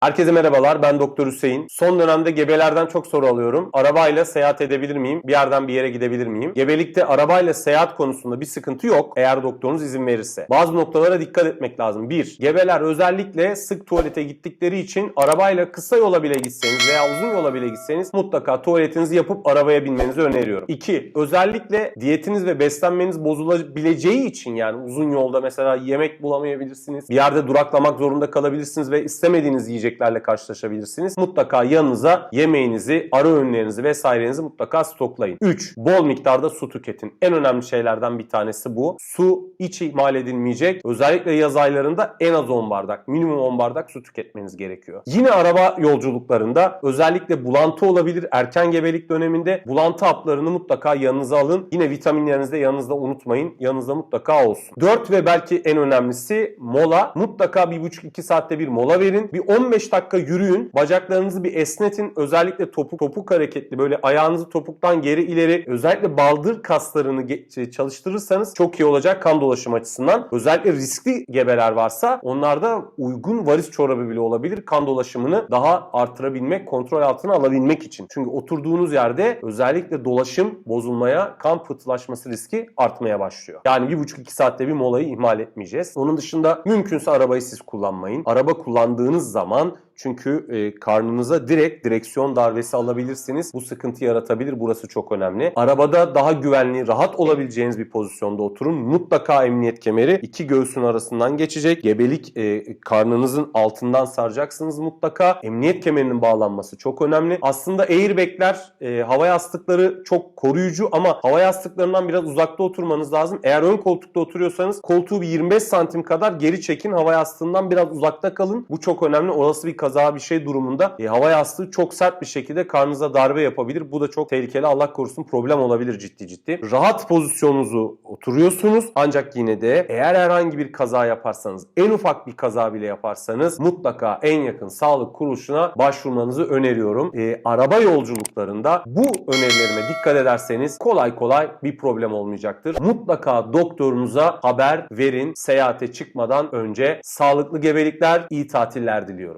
Herkese merhabalar ben Doktor Hüseyin. Son dönemde gebelerden çok soru alıyorum. Arabayla seyahat edebilir miyim? Bir yerden bir yere gidebilir miyim? Gebelikte arabayla seyahat konusunda bir sıkıntı yok eğer doktorunuz izin verirse. Bazı noktalara dikkat etmek lazım. 1. Gebeler özellikle sık tuvalete gittikleri için arabayla kısa yola bile gitseniz veya uzun yola bile gitseniz mutlaka tuvaletinizi yapıp arabaya binmenizi öneriyorum. 2. Özellikle diyetiniz ve beslenmeniz bozulabileceği için yani uzun yolda mesela yemek bulamayabilirsiniz. Bir yerde duraklamak zorunda kalabilirsiniz ve istemediğiniz yiyeceklerle karşılaşabilirsiniz. Mutlaka yanınıza yemeğinizi, ara öğünlerinizi vesairenizi mutlaka stoklayın. 3. Bol miktarda su tüketin. En önemli şeylerden bir tanesi bu. Su hiç ihmal edilmeyecek. Özellikle yaz aylarında en az 10 bardak, minimum 10 bardak su tüketmeniz gerekiyor. Yine araba yolculuklarında özellikle bulantı olabilir. Erken gebelik döneminde bulantı haplarını mutlaka yanınıza alın. Yine vitaminlerinizi de yanınızda unutmayın. Yanınızda mutlaka olsun. 4 ve belki en önemlisi mola. Mutlaka 1,5-2 saatte bir mola verin. Bir 15 dakika yürüyün. Bacaklarınızı bir esnetin. Özellikle topuk topuk hareketli böyle ayağınızı topuktan geri ileri özellikle baldır kaslarını ge- çalıştırırsanız çok iyi olacak kan dolaşım açısından. Özellikle riskli gebeler varsa onlarda uygun varis çorabı bile olabilir. Kan dolaşımını daha artırabilmek, kontrol altına alabilmek için. Çünkü oturduğunuz yerde özellikle dolaşım bozulmaya, kan pıhtılaşması riski artmaya başlıyor. Yani 1,5-2 saatte bir molayı ihmal etmeyeceğiz. Onun dışında mümkünse arabayı siz kullanmayın. Araba kullandığınız zaman on çünkü e, karnınıza direkt direksiyon darbesi alabilirsiniz. Bu sıkıntı yaratabilir. Burası çok önemli. Arabada daha güvenli, rahat olabileceğiniz bir pozisyonda oturun. Mutlaka emniyet kemeri iki göğsün arasından geçecek. Gebelik e, karnınızın altından saracaksınız mutlaka. Emniyet kemerinin bağlanması çok önemli. Aslında airbagler, e, hava yastıkları çok koruyucu ama hava yastıklarından biraz uzakta oturmanız lazım. Eğer ön koltukta oturuyorsanız koltuğu bir 25 santim kadar geri çekin. Hava yastığından biraz uzakta kalın. Bu çok önemli. Olası bir kaza bir şey durumunda e, hava yastığı çok sert bir şekilde karnınıza darbe yapabilir. Bu da çok tehlikeli. Allah korusun problem olabilir ciddi ciddi. Rahat pozisyonunuzu oturuyorsunuz. Ancak yine de eğer herhangi bir kaza yaparsanız, en ufak bir kaza bile yaparsanız mutlaka en yakın sağlık kuruluşuna başvurmanızı öneriyorum. E, araba yolculuklarında bu önerilerime dikkat ederseniz kolay kolay bir problem olmayacaktır. Mutlaka doktorunuza haber verin seyahate çıkmadan önce. Sağlıklı gebelikler, iyi tatiller diliyorum.